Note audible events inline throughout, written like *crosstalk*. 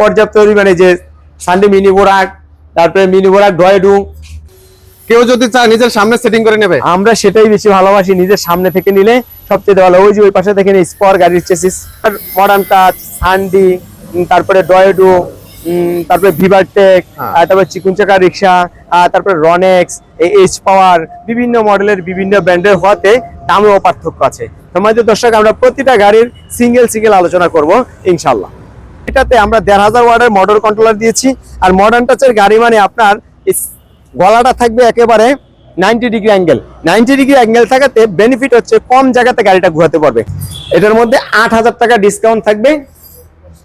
পর্যাপ্ত পরিমাণে যে সানডে মিনি বোরাক তারপরে মিনি বোরাক ডয়েডু কেউ যদি চায় নিজের সামনে সেটিং করে নেবে? আমরা সেটাই বেশি ভালোবাসি নিজের সামনে থেকে নিলে। সবচেয়ে ভালো ওই যে ওই পাশে দেখেন স্পর গাড়ির চেসিস মডার্ন টাচ সানডি তারপরে ডয়েডু তারপরে ভিভারটেক হ্যাঁ। আর তারপরে চিকুন চাকা রিক্সা তারপরে রনেক্স এইচ পাওয়ার বিভিন্ন মডেলের বিভিন্ন ব্র্যান্ডের হওয়াতে দামেও পার্থক্য আছে। তোমাদের দর্শক আমরা প্রতিটা গাড়ির সিঙ্গেল সিঙ্গেল আলোচনা করব ইনশাল্লাহ এটাতে আমরা দেড় হাজার ওয়ার্ডের মডার্ন কন্ট্রোলার দিয়েছি। আর মডার্ন টাচের গাড়ি মানে আপনার গলাটা থাকবে একেবারে ninety degree angle ninety degree angle থাকাতে বেনিফিট হচ্ছে কম জায়গাতে গাড়িটা ঘোরাতে পারবে। এটার মধ্যে আট হাজার টাকা ডিসকাউন্ট থাকবে।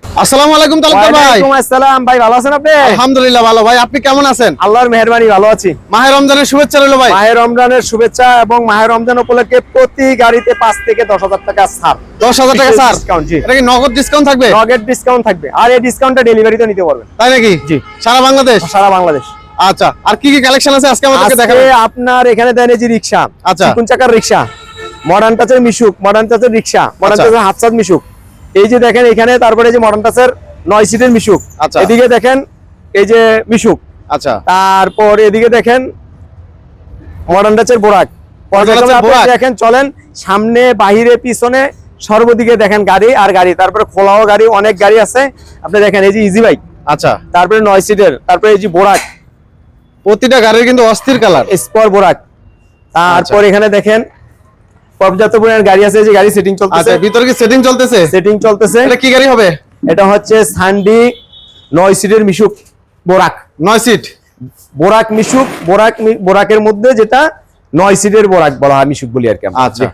আসসালামু আলাইকুম তালুকদার ভাই। ওয়ালাইকুম আসসালাম। ভাই ভালো আছেন আপনি? আলহামদুলিল্লাহ ভালো। ভাই আপনি কেমন আছেন? আল্লাহর মেহরবানি ভালো আছি। মাহে রমজানের শুভেচ্ছা রইল ভাই। মাহের রমজানের শুভেচ্ছা এবং মাহের রমজান উপলক্ষে প্রতি গাড়িতে পাঁচ থেকে দশ হাজার টাকা ছাড়। দশ হাজার টাকা স্যার ডিসকাউন্ট জি। এটা কি নগদ ডিসকাউন্ট থাকবে? নগের ডিসকাউন্ট থাকবে। আর এই ডিসকাউন্টটা ডেলিভারিতে নিতে পারবেন। তাই নাকি? জি। সারা বাংলাদেশ? সারা বাংলাদেশ। আচ্ছা আর কি কি কালেকশন আছে আজকে আমাদেরকে দেখাবেন? আপনার এখানে দেন এই যে রিক্সা। আচ্ছা। চিকুন চাকার রিক্সা মডার্ন টাচের মিশুক মডার্ন টাচের রিক্সা মডার্ন। টাচের হাফসাদ মিশুক। এই যে দেখেন এখানে তারপরে এই যে মডার্ন টাচের নয় সিটের মিশুক। আচ্ছা। এদিকে দেখেন এই যে মিশুক। আচ্ছা। তারপর এদিকে দেখেন মডার্ন টাচের বোরাক। দেখেন চলেন সামনে বাহিরে পিছনে সর্বদিকে দেখেন গাড়ি আর গাড়ি। তারপরে খোলাও গাড়ি অনেক গাড়ি আছে। আপনি দেখেন এই যে ইজি বাইক আচ্ছা। তারপরে নয় সিটের তারপরে এই যে বোরাক। প্রতিটা গাড়ির কিন্তু অস্থির কালার স্পর বোরাক। তারপর এখানে দেখেন পর্যাপ্ত পরিমাণ গাড়ি আছে এই যে গাড়ি সেটিং চলতেছে। আচ্ছা ভিতরে কি সেটিং চলতেছে? সেটিং চলতেছে। এটা কি গাড়ি হবে? এটা হচ্ছে সানডি নয় সিটের মিশুক বোরাক নয় সিট বোরাক মিশুক বোরাক বোরাকের মধ্যে যেটা নয় সিটের বোরাক বলা হয় মিশুক বলি আর কি আচ্ছা।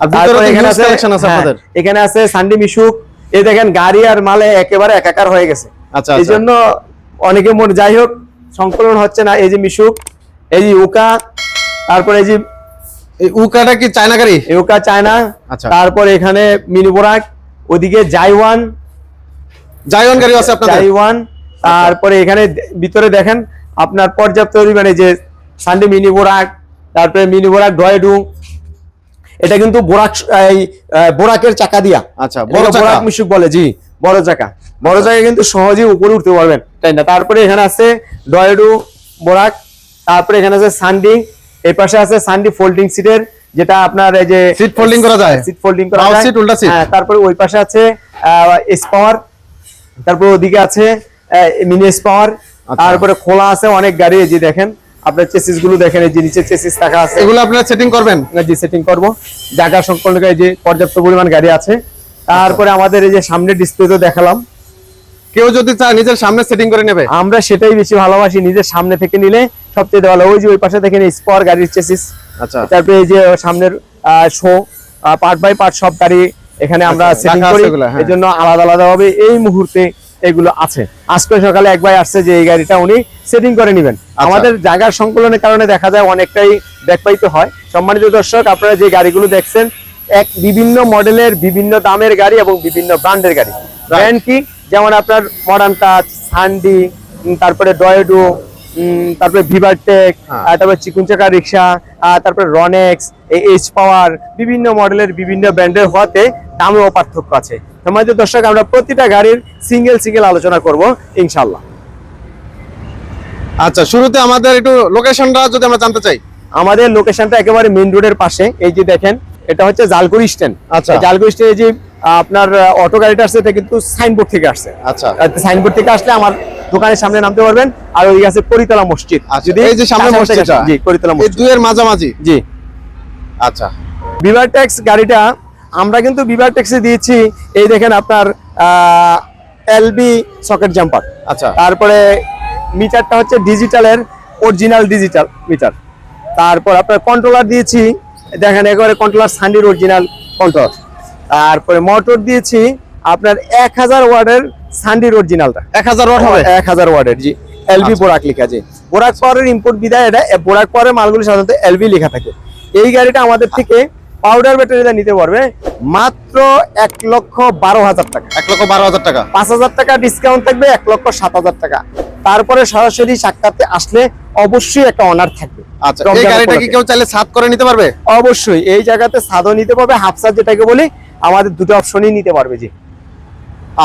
আর ভিতরে এখানে আছে কালেকশন আছে হ্যাঁ, আপনাদের? এখানে আছে সানডি মিশুক। এই দেখেন গাড়ি আর মালে একেবারে একাকার হয়ে গেছে। আচ্ছা এই আচ্ছা। জন্য অনেকে মনে যাই হোক সংকলন হচ্ছে না। এই যে মিশুক এই যে উকা তারপরে এই যে এই উকাটা কি চায়না গাড়ি? ইউকা চায়না। আচ্ছা। তারপর এখানে মিনি বোরাক ওদিকে জাইওয়ান। জায়ন গাড়ি আছে আপনাদের? জাইওয়ান। তারপরে এখানে ভিতরে দেখেন আপনার পর্যাপ্ত পরিমাণে যে সানডে মিনি বোরাক তারপরে মিনি বোরাক ডয়েডু। এটা কিন্তু বোরাক এই বোরাকের চাকা দিয়া। আচ্ছা বড় বোরাক মিশুক বলে জি বড় চাকা। বড় চাকা কিন্তু সহজেই উপরে উঠতে পারবেন তাই না? তারপরে এখানে আছে ডয়েডু বোরাক তারপরে এখানে আছে সানডি এই পাশে আছে সানডি ফোল্ডিং সিটের যেটা আপনার এই যে Seat ফোল্ডিং করা যায়? সিট ফোল্ডিং করা যায়। seat, উল্টা seat? হ্যাঁ তারপরে ওই পাশে আছে স্পাওয়ার তারপর ওদিকে আছে মিনি স্পাওয়ার আচ্ছা। তারপরে খোলা আছে অনেক গাড়ি এই যে দেখেন আপনার চেসিসগুলো দেখেন এই যে নিচে চেসিস থাকা আছে। এগুলো আপনারা সেটিং করবেন? জি সেটিং করব। জায়গা সংকলন এই যে পর্যাপ্ত পরিমাণ গাড়ি আছে। তারপরে আমাদের এই যে সামনে ডিসপ্লে তো দেখালাম। কেউ যদি চায় নিজের সামনে সেটিং করে নেবে? আমরা সেটাই বেশি ভালোবাসি নিজের সামনে থেকে নিলে। সবচেয়ে ভালো। ওই যে ওই পাশে দেখেন স্পর গাড়ির চেসিস আচ্ছা। তারপরে এই যে সামনের শো পার্ট বাই পার্ট সব গাড়ি এখানে আমরা আচ্ছা, সেটিং করি। হ্যাঁ। এই জন্য আলাদা আলাদা ভাবে এই মুহূর্তে এগুলো আছে। আজকে সকালে এক ভাই আসছে যে এই গাড়িটা উনি সেটিং করে নেবেন। আচ্ছা। আমাদের জায়গার সংকলনের কারণে দেখা যায় অনেকটাই ব্যাকপাইতে হয়। সম্মানিত দর্শক আপনারা যে গাড়িগুলো দেখছেন এক বিভিন্ন মডেলের বিভিন্ন দামের গাড়ি এবং বিভিন্ন ব্র্যান্ডের গাড়ি। ব্র্যান্ড কি? যেমন আপনার মডার্ন টাচ সানডি তারপরে ডয়েডো তারপরে ভিভারটেক হ্যাঁ। তারপরে চিকুন চাকা রিক্সা তারপরে রনেক্স এইচ পাওয়ার বিভিন্ন মডেলের বিভিন্ন ব্র্যান্ডের হওয়াতে দামেও পার্থক্য আছে। সম্মানিত দর্শক আমরা প্রতিটা গাড়ির সিঙ্গেল সিঙ্গেল আলোচনা করব ইনশাল্লাহ আচ্ছা শুরুতে আমাদের একটু লোকেশনটা যদি আমরা জানতে চাই। আমাদের লোকেশনটা একেবারে মেইন রোডের পাশে এই যে দেখেন এটা হচ্ছে জালকুড়ি স্ট্যান্ড আচ্ছা। জালকুড়ি স্ট্যান্ডে যে আপনার অটো গাড়িটা আসছে এটা কিন্তু সাইনবোর্ড থেকে আসছে। আচ্ছা। সাইনবোর্ড থেকে আসলে আমার দোকানের সামনে নামতে পারবেন আর ওই আছে করিতলা মসজিদ। আচ্ছা, এই যে সামনে মসজিদটা। জি করিতলা মসজিদ। দুইয়ের মাঝামাঝি? জি। আচ্ছা। বিভার ট্যাক্স গাড়িটা আমরা কিন্তু বিভার ট্যাক্সে দিয়েছি এই দেখেন আপনার এলবি সকেট জাম্পার আচ্ছা। তারপরে মিটারটা হচ্ছে ডিজিটালের অরিজিনাল ডিজিটাল মিটার তারপর আপনার কন্ট্রোলার দিয়েছি দেখেন একেবারে কন্ট্রোলার সান্ডির অরিজিনাল কন্ট্রোল তারপরে মোটর দিয়েছি আপনার এক হাজার ওয়ার্ডের সান্ডির অরিজিনালটা এক হাজার ওয়ার্ড হবে? এক হাজার ওয়ার্ডের জি। আচ্ছা। বোরাক লেখা যে বোরাক পাওয়ারের ইম্পোর্ট বিদায় এটা বোরাক পাওয়ারের মালগুলো সাধারণত এলবি লেখা থাকে। এই গাড়িটা আমাদের থেকে পাউডার ব্যাটারিটা নিতে পারবে মাত্র এক লক্ষ বারো হাজার টাকা। এক লক্ষ বারো হাজার টাকা। পাঁচ হাজার টাকা ডিসকাউন্ট থাকবে এক লক্ষ সাত হাজার টাকা। তারপরে সরাসরি সাক্ষাতে আসলে অবশ্যই একটা অনার থাকবে। আচ্ছা এই গাড়িটা কি কেউ চাইলে করে নিতে পারবে? অবশ্যই এই জায়গাতে সাদও নিতে পারবে হাফসার যেটাকে বলি আমাদের দুটো অপশনই নিতে পারবে জি।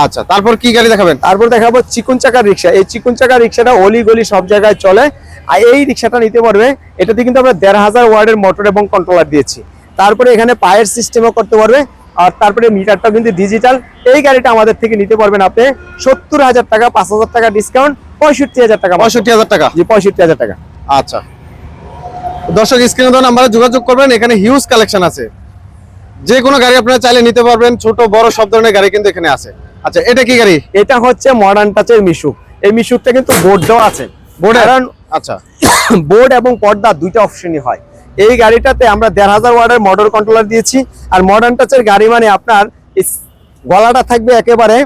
আচ্ছা তারপর কি গাড়ি দেখাবেন? তারপর দেখাবো চিকুন চাকার রিক্সা। এই চিকুন চাকার রিক্সাটা অলি গলি সব জায়গায় চলে। আর এই রিক্সাটা নিতে পারবে এটাতে কিন্তু আমরা দেড় হাজার ওয়ার্ডের মোটর এবং কন্ট্রোলার দিয়েছি। তারপরে এখানে পায়ের সিস্টেমও করতে পারবে আর তারপরে মিটারটা কিন্তু ডিজিটাল এই গাড়িটা আমাদের থেকে নিতে পারবেন আপনি সত্তর হাজার টাকা পাঁচ হাজার টাকা ডিসকাউন্ট পঁয়ষট্টি হাজার টাকা পঁয়ষট্টি হাজার টাকা? জি পঁয়ষট্টি হাজার টাকা। আচ্ছা। দর্শক স্ক্রিনে দেওয়া নাম্বারে যোগাযোগ করবেন এখানে হিউজ কালেকশন আছে। যে কোনো গাড়ি আপনারা চাইলে নিতে পারবেন ছোট বড় সব ধরনের গাড়ি কিন্তু এখানে আছে। আচ্ছা এটা কি গাড়ি? এটা হচ্ছে মডার্ন টাচের মিশুক। এই মিশুকটা কিন্তু বোর্ড দেওয়া আছে। বোর্ড কারণ আচ্ছা। *coughs* বোর্ড এবং পর্দা দুইটা অপশনই হয়। এই গাড়িটাতে আমরা দেড় হাজার ওয়ার্ডের মোটর কন্ট্রোলার দিয়েছি। আর মডার্ন টাচের গাড়ি মানে আপনার গলাটা থাকবে একেবারে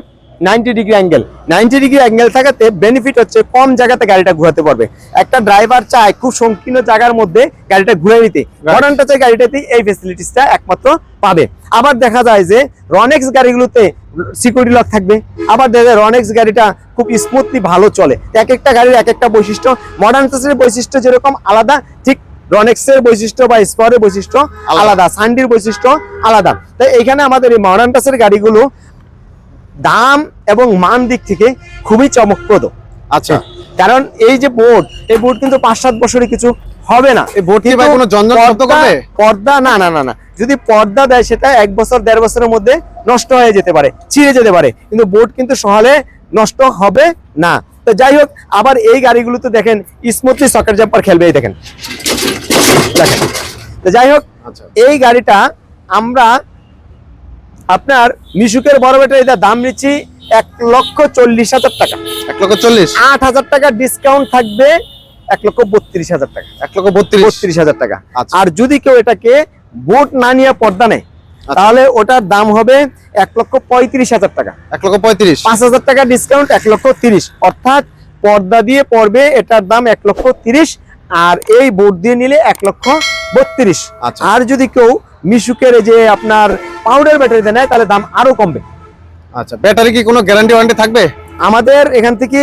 ninety degree angle. Ninety degree angle থাকাতে বেনিফিট হচ্ছে কম জায়গাতে গাড়িটা ঘোরাতে পারবে। একটা ড্রাইভার চায় খুব সংকীর্ণ জায়গার মধ্যে গাড়িটা ঘুরে নিতে। মডার্ন টাচের গাড়িটাতে এই ফেসিলিটিসটা একমাত্র পাবে। আবার দেখা যায় যে রনেক্স গাড়িগুলোতে সিকিউরিটি লক থাকবে। আবার দেখা যায় রনেক্স গাড়িটা খুব স্মুথলি ভালো চলে। এক একটা গাড়ির এক একটা বৈশিষ্ট্য। মডার্ন টাচের বৈশিষ্ট্য যেরকম আলাদা ঠিক রনেক্সের বৈশিষ্ট্য বা স্পরের বৈশিষ্ট্য আলাদা। সানডির বৈশিষ্ট্য আলাদা। তাই এইখানে আমাদের এই মডার্ন টাচের গাড়িগুলো দাম এবং মান দিক থেকে খুবই চমকপ্রদ। আচ্ছা। কারণ এই যে বোর্ড এই বোর্ড কিন্তু পাঁচ সাত বছরে কিছু হবে না। এই বোর্ড কি ভাই কোনো শব্দ করবে? পর্দা না না না না। যদি পর্দা দেয় সেটা এক বছর দেড় বছরের মধ্যে নষ্ট হয়ে যেতে পারে ছিঁড়ে যেতে পারে। কিন্তু বোর্ড কিন্তু সহলে নষ্ট হবে না। তো যাই হোক আবার এই গাড়িগুলোতে দেখেন স্মুথলি সকেট জাম্পার খেলবে এই দেখেন। দেখেন। তো যাই হোক আচ্ছা। এই গাড়িটা আমরা আপনার মিশুকের বড় ব্যাটারি দাম নিচ্ছি এক লক্ষ চল্লিশ হাজার টাকা। এক লক্ষ চল্লিশ? আট হাজার টাকা ডিসকাউন্ট থাকবে এক লক্ষ বত্রিশ হাজার টাকা। এক লক্ষ বত্রিশ? বত্রিশ হাজার টাকা। আচ্ছা। আর যদি কেউ এটাকে বোট না নিয়ে পর্দা নেয় আচ্ছা। তাহলে ওটার দাম হবে এক লক্ষ পঁয়ত্রিশ হাজার টাকা। এক লক্ষ পঁয়ত্রিশ? পাঁচ হাজার টাকা ডিসকাউন্ট এক লক্ষ তিরিশ। অর্থাৎ পর্দা দিয়ে পড়বে এটার দাম এক লক্ষ তিরিশ আর এই বোর্ড দিয়ে নিলে এক লক্ষ বত্রিশ। আচ্ছা। আর যদি কেউ মিশুকের এই যে আপনার পাউডার ব্যাটারিতে নেয় তাহলে দাম আরও কমবে। আচ্ছা ব্যাটারি কি কোনো গ্যারান্টি ওয়ারেন্টি থাকবে? আমাদের এখান থেকে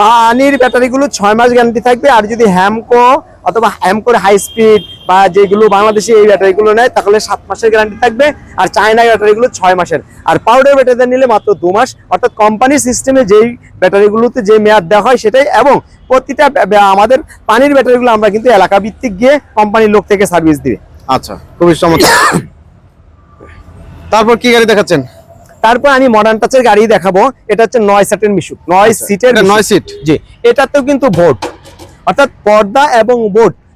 পানির ব্যাটারিগুলো ছয় মাস গ্যারান্টি থাকবে আর যদি হ্যামকো অথবা হ্যামকোর হাই স্পিড বা যেগুলো বাংলাদেশে এই ব্যাটারিগুলো নেয় তাহলে সাত মাসের গ্যারান্টি থাকবে আর চায়না ব্যাটারিগুলো ছয় মাসের। আর পাউডার ব্যাটারিতে নিলে মাত্র দু মাস অর্থাৎ কোম্পানির সিস্টেমে যেই ব্যাটারিগুলোতে যে মেয়াদ দেওয়া হয় সেটাই এবং প্রতিটা আমাদের পানির ব্যাটারিগুলো আমরা কিন্তু এলাকা ভিত্তিক গিয়ে কোম্পানির লোক থেকে সার্ভিস দিবে। আচ্ছা খুবই চমৎকার। তারপর কি গাড়ি দেখাচ্ছেন? তারপর আমি মডার্ন টাচের গাড়ি দেখাবো। এটা হচ্ছে নয় সিটের মিশুক। নয় আচ্ছা, সিটের নয় সিট জি এটাতেও কিন্তু অর্থাৎ পর্দা এবং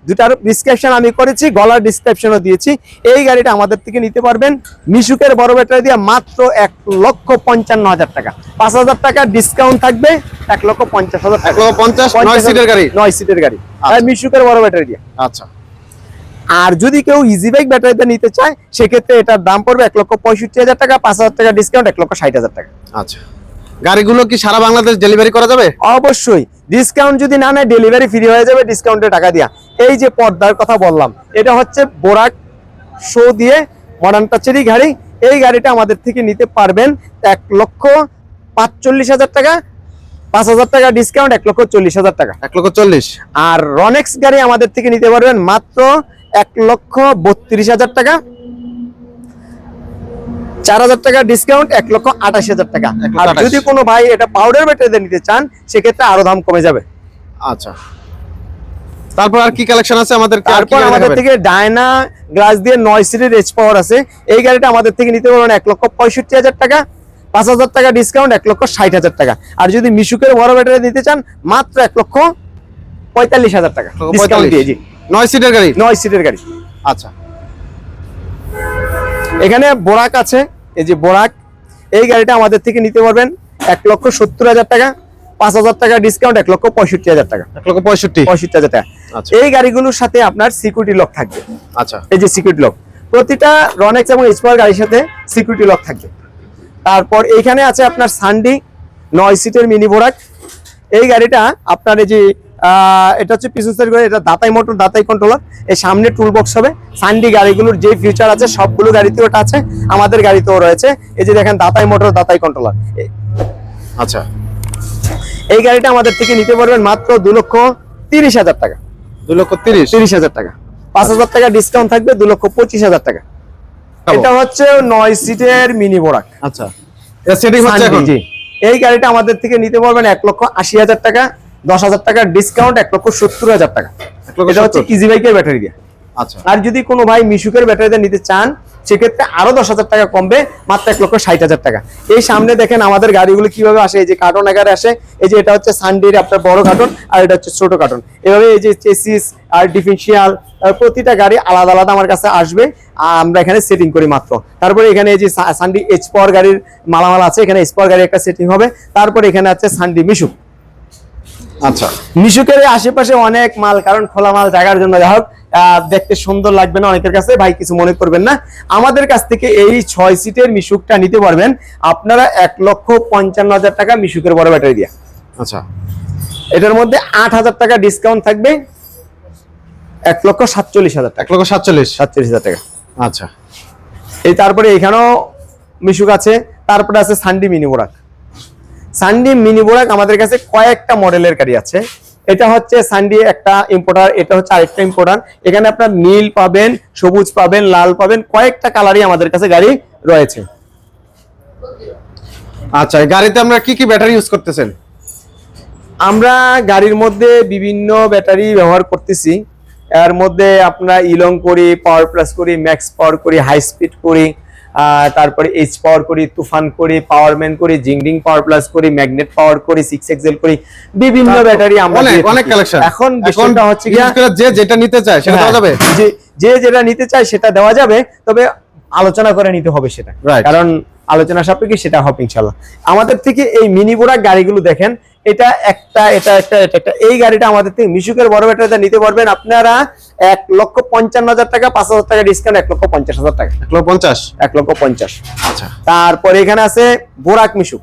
দুটার ডিসক্রিপশন আমি করেছি গলার ডিসক্রিপশনও দিয়েছি। এই গাড়িটা আমাদের থেকে নিতে পারবেন। মিশুকের বড় ব্যাটারি দিয়ে মাত্র এক লক্ষ পঞ্চান্ন হাজার টাকা। পাঁচ হাজার টাকা ডিসকাউন্ট থাকবে এক লক্ষ পঞ্চাশ হাজার এক লক্ষ পঞ্চাশ নয় সিটের গাড়ি। নয় সিটের গাড়ি। আচ্ছা। মিশুকের বড় ব্যাটারি দিয়ে। আচ্ছা। আর যদি কেউ ইজি বাইক ব্যাটারিতে নিতে চায় সেক্ষেত্রে এটার দাম পড়বে এক লক্ষ পঁয়ষট্টি হাজার টাকা পাঁচ হাজার টাকা ডিসকাউন্ট এক লক্ষ ষাট হাজার টাকা। আচ্ছা। গাড়িগুলো কি সারা বাংলাদেশ ডেলিভারি করা যাবে? অবশ্যই। ডিসকাউন্ট যদি না নেয় ডেলিভারি ফ্রি হয়ে যাবে ডিসকাউন্টে টাকা দিয়া। এই যে পর্দার কথা বললাম এটা হচ্ছে বোরাক শো দিয়ে মডার্ন টাচেরই গাড়ি। এই গাড়িটা আমাদের থেকে নিতে পারবেন এক লক্ষ পাঁচচল্লিশ হাজার টাকা পাঁচ হাজার টাকা ডিসকাউন্ট এক লক্ষ চল্লিশ হাজার টাকা। এক লক্ষ চল্লিশ। আর রনেক্স গাড়ি আমাদের থেকে নিতে পারবেন মাত্র এক লক্ষ বত্রিশ হাজার টাকা। চার হাজার টাকা ডিসকাউন্ট এক লক্ষ আঠাশ হাজার টাকা। আর যদি কোনো ভাই এটা পাউডার ব্যাটারিতে নিতে চান সেক্ষেত্রে আরও দাম কমে যাবে। আচ্ছা। তারপর আর কি কালেকশন আছে আমাদের তারপর আমাদের থেকে ডায়না গ্লাস দিয়ে নয় সিটের এচ পাওয়ার আছে। এই গাড়িটা আমাদের থেকে নিতে পারবেন এক লক্ষ পঁয়ষট্টি হাজার টাকা পাঁচ হাজার টাকা ডিসকাউন্ট এক লক্ষ ষাট হাজার টাকা। আর যদি মিশুকের বড় ব্যাটারি দিতে চান মাত্র এক লক্ষ পঁয়তাল্লিশ হাজার টাকা। ডিসকাউন্ট দিয়ে জি। নয় সিটের গাড়ি? নয় সিটের গাড়ি। আচ্ছা। এখানে বোরাক আছে। এই যে বোরাক এই গাড়িটা আমাদের থেকে নিতে পারবেন এক লক্ষ সত্তর হাজার টাকা পাঁচ হাজার টাকা ডিসকাউন্ট এক লক্ষ পঁয়ষট্টি হাজার টাকা। এক লক্ষ পঁয়ষট্টি? পঁয়ষট্টি হাজার টাকা। আচ্ছা। এই গাড়িগুলোর সাথে আপনার সিকিউরিটি লক থাকবে। আচ্ছা। এই যে সিকিউরিটি লক প্রতিটা রনেক্স এবং স্পার গাড়ির সাথে সিকিউরিটি লক থাকবে। তারপর এইখানে আছে আপনার সানডি নয় সিটের মিনি বোরাক। এই গাড়িটা আপনার এই যে এটা হচ্ছে পিছন সাইড করে এটা দাতাই মোটর দাতাই কন্ট্রোলার এই সামনে টুল বক্স হবে। সানডি গাড়িগুলোর যে ফিউচার আছে সবগুলো গাড়িতে ওটা আছে আমাদের গাড়িতেও রয়েছে। এই যে দেখেন দাতাই মোটর দাতাই কন্ট্রোলার আচ্ছা। এই গাড়িটা আমাদের থেকে নিতে পারবেন মাত্র দু লক্ষ তিরিশ হাজার টাকা। দুই লক্ষ তিরিশ? তিরিশ হাজার টাকা। পাঁচ হাজার টাকা ডিসকাউন্ট থাকবে দু লক্ষ পঁচিশ হাজার টাকা। এটা হচ্ছে নয় সিটের মিনি বোরাক আচ্ছা। এই গাড়িটা আমাদের থেকে নিতে পারবেন এক লক্ষ আশি হাজার টাকা। দশ হাজার টাকার ডিসকাউন্ট এক লক্ষ সত্তর হাজার টাকা। এটা হচ্ছে 70 ইজি বাইকের ব্যাটারি দিয়ে আচ্ছা। আর যদি কোনো ভাই মিশুকের ব্যাটারিতে নিতে চান সেক্ষেত্রে আরও দশ হাজার টাকা কমবে মাত্র এক লক্ষ ষাট হাজার টাকা। এই সামনে দেখেন আমাদের গাড়িগুলো কীভাবে আসে এই যে কার্টন আকারে আসে এই যে এটা হচ্ছে সানডির আপনার বড় কার্টন আর এটা হচ্ছে ছোট কার্টন এভাবে এই যে চেসিস আর ডিফেন্সিয়াল প্রতিটা গাড়ি আলাদা আলাদা আমার কাছে আসবে। আমরা এখানে সেটিং করি মাত্র। তারপরে এখানে এই যে সানডি এইচ গাড়ির মালামাল আছে এখানে এইচ পাওয়ার গাড়ির একটা সেটিং হবে। তারপরে এখানে আছে সানডি মিশুক আচ্ছা। মিশুকের আশেপাশে অনেক মাল কারণ খোলা মাল জায়গার জন্য যাই হোক দেখতে সুন্দর লাগবে না অনেকের কাছে। ভাই কিছু মনে করবেন না। আমাদের কাছ থেকে এই ছয় সিটের মিশুকটা নিতে পারবেন। আপনারা এক লক্ষ পঞ্চান্ন হাজার টাকা মিশুকের বড় ব্যাটারি দিয়ে। আচ্ছা। এটার মধ্যে আট হাজার টাকা ডিসকাউন্ট থাকবে। এক লক্ষ সাতচল্লিশ হাজার এক লক্ষ সাতচল্লিশ। সাতচল্লিশ হাজার টাকা। আচ্ছা। এই তারপরে এখানেও মিশুক আছে। তারপরে আছে সানডি মিনি বোরাক সানডি মিনি বোরাক আমাদের কাছে কয়েকটা মডেলের গাড়ি আছে। এটা হচ্ছে সানডি একটা ইম্পোর্টার এটা হচ্ছে আরেকটা ইম্পোর্টার এখানে আপনার নীল পাবেন সবুজ পাবেন লাল পাবেন কয়েকটা কালারই আমাদের কাছে গাড়ি রয়েছে। আচ্ছা এই গাড়িতে আমরা কি কি ব্যাটারি ইউজ করতেছেন? আমরা গাড়ির মধ্যে বিভিন্ন ব্যাটারি ব্যবহার করতেছি। এর মধ্যে আমরা ইলং করি পাওয়ার প্লাস করি ম্যাক্স পাওয়ার করি হাই স্পিড করি তারপরে এইচ পাওয়ার করি তুফান করি পাওয়ারম্যান করি জিংডিং পাওয়ার প্লাস করি ম্যাগনেট পাওয়ার করি সিক্স এক্সেল করি বিভিন্ন ব্যাটারি আমরা অনেক। কালেকশন এখন বিষয়টা হচ্ছে যে যেটা নিতে চায় সেটা দেওয়া যাবে? যে যেটা নিতে চায় সেটা দেওয়া যাবে তবে আলোচনা করে নিতে হবে সেটা। কারণ আলোচনা সাপেক্ষে সেটা হবে ইনশাল্লাহ আমাদের থেকে এই মিনি বোরা গাড়িগুলো দেখেন এটা একটা এটা একটা এটা একটা এই গাড়িটা আমাদের থেকে মিশুকের বড় ব্যাটারিতে নিতে পারবেন। আপনারা এক লক্ষ পঞ্চান্ন হাজার টাকা পাঁচ হাজার টাকা ডিসকাউন্ট এক লক্ষ পঞ্চাশ হাজার টাকা। এক লক্ষ পঞ্চাশ? এক লক্ষ পঞ্চাশ। আচ্ছা। তারপরে এখানে আছে বোরাক মিশুক।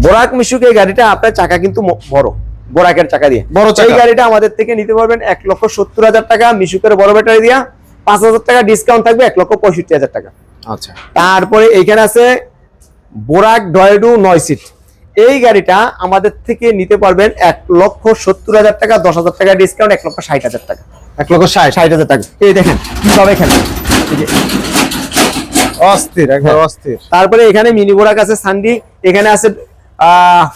বোরাক মিশুক এই গাড়িটা আপনার চাকা কিন্তু বড়। বোরাকের চাকা দিয়ে। বড় চাকা। এই গাড়িটা আমাদের থেকে নিতে পারবেন এক লক্ষ সত্তর হাজার টাকা মিশুকের বড় ব্যাটারি দিয়া। পাঁচ হাজার টাকা ডিসকাউন্ট থাকবে এক লক্ষ পঁয়ষট্টি হাজার টাকা। আচ্ছা। তারপরে এইখানে আছে বোরাক ডয়েডু নয় সিট। এই গাড়িটা আমাদের থেকে নিতে পারবেন এক লক্ষ সত্তর হাজার টাকা দশ হাজার টাকা ডিসকাউন্ট এক লক্ষ ষাট হাজার টাকা। এক লক্ষ ষাট ষাট হাজার টাকা। এই দেখেন সব এখানে। অস্থির একবার অস্থির। তারপরে এখানে মিনি বোরাক আছে সান্ডি এখানে আছে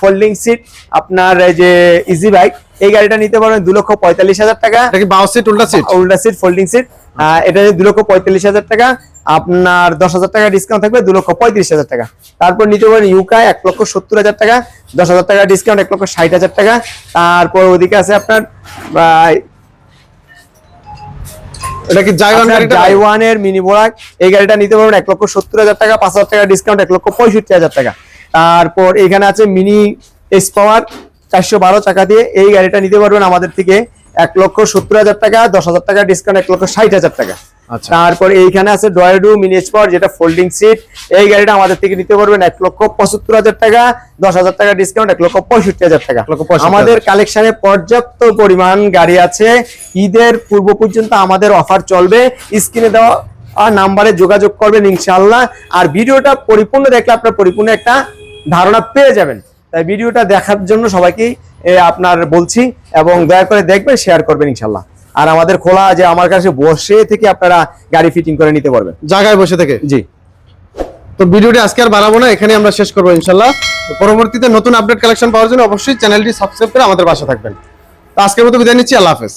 ফোল্ডিং সিট আপনার এই যে ইজি বাইক এই গাড়িটা নিতে পারবেন দু লক্ষ পঁয়তাল্লিশ হাজার টাকা। বাউ সিট উল্টা সিট উল্টা সিট ফোল্ডিং সিট এটা দু লক্ষ পঁয়তাল্লিশ হাজার টাকা। আপনার দশ হাজার টাকা ডিসকাউন্ট থাকবে দু লক্ষ পঁয়ত্রিশ হাজার টাকা। তারপর নিতে পারেন ইউকা এক লক্ষ সত্তর হাজার টাকা দশ হাজার টাকা ডিসকাউন্ট এক লক্ষ ষাট হাজার টাকা। তারপর ওদিকে আছে আপনার এটা কি জাইওয়ান গাড়িটা? জাইওয়ানের মিনি বোরাক এই গাড়িটা নিতে পারবেন এক লক্ষ সত্তর হাজার টাকা পাঁচ হাজার টাকা ডিসকাউন্ট এক লক্ষ পঁয়ষট্টি হাজার টাকা। তারপর এখানে আছে মিনি এস পাওয়ার চারশো বারো চাকা দিয়ে এই গাড়িটা নিতে পারবেন আমাদের থেকে এক লক্ষ সত্তর হাজার টাকা দশ হাজার টাকা ডিসকাউন্ট এক লক্ষ ষাট হাজার টাকা। আচ্ছা। তারপর এইখানে আছে ডয়েডু মিনি পাওয়ার যেটা ফোল্ডিং সিট এই গাড়িটা আমাদের থেকে নিতে পারবেন এক লক্ষ পঁচাত্তর হাজার টাকা দশ হাজার টাকা ডিসকাউন্ট এক লক্ষ পঁয়ষট্টি হাজার টাকা। আমাদের। কালেকশনে পর্যাপ্ত পরিমাণ গাড়ি আছে। ঈদের পূর্ব পর্যন্ত আমাদের অফার চলবে। স্ক্রিনে দেওয়া আর নাম্বারে যোগাযোগ করবেন ইনশাল্লাহ আর ভিডিওটা পরিপূর্ণ দেখলে আপনার পরিপূর্ণ একটা ধারণা পেয়ে যাবেন। তাই ভিডিওটা দেখার জন্য সবাইকে আপনার বলছি এবং দয়া করে দেখবেন শেয়ার করবেন ইনশাল্লাহ। আর আমাদের খোলা যে আমার কাছে বসে থেকে আপনারা গাড়ি ফিটিং করে নিতে পারবেন। জায়গায় বসে থেকে? জি। তো ভিডিওটি আজকে আর বাড়াবো না এখানে আমরা শেষ করব ইনশাল্লাহ। পরবর্তীতে নতুন আপডেট কালেকশন পাওয়ার জন্য অবশ্যই চ্যানেলটি সাবস্ক্রাইব করে আমাদের বাসা থাকবেন। তো আজকের মতো বিদায় নিচ্ছি আল্লাহ হাফেজ।